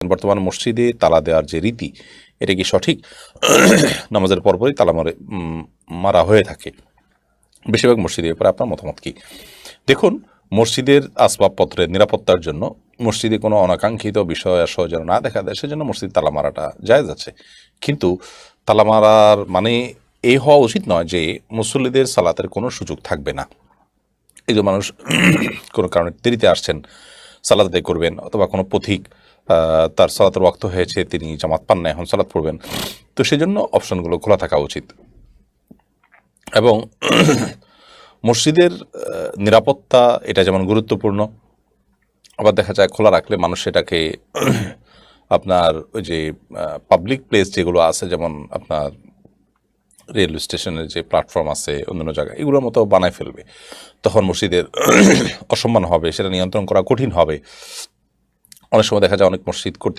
বর্তমান মসজিদে তালা দেওয়ার যে রীতি, এটা কি সঠিক? নামাজের পরপরই তালা মারে মারা হয়ে থাকে। বেশিরভাগ মসজিদের ব্যাপারে আপনার মতামত কি? দেখুন, মসজিদের আসবাবপত্রের নিরাপত্তার জন্য মসজিদে কোনো অনাকাঙ্ক্ষিত বিষয় আসহ যেন না দেখা দেয় সেজন্য মসজিদ তালা মারাটা জায়েজ আছে। কিন্তু তালা মারার মানে এই হওয়া উচিত নয় যে মুসল্লিদের সালাতের কোনো সুযোগ থাকবে না। এই যে মানুষ কোনো কারণে দেরিতে আসছেন সালাদ আদায় করবেন অথবা কোনো পথিক তার সালাতের ওয়াক্ত হয়েছে, তিনি জামাত পান না, এখন সালাদ পড়বেন। তো সেজন্য অপশনগুলো খোলা থাকা উচিত। এবং মসজিদের নিরাপত্তা, এটা যেমন গুরুত্বপূর্ণ, আবার দেখা যায় খোলা রাখলে মানুষ সেটাকে আপনার ওই যে পাবলিক প্লেস যেগুলো আছে, যেমন আপনার রেলওয়ে স্টেশনের যে প্ল্যাটফর্ম আছে, অন্যান্য জায়গায়, এগুলোর মতো বানায় ফেলবে। তখন মসজিদের অসম্মান হবে, সেটা নিয়ন্ত্রণ করা কঠিন হবে। অনেক সময় দেখা যায় অনেক মসজিদ কর্তৃক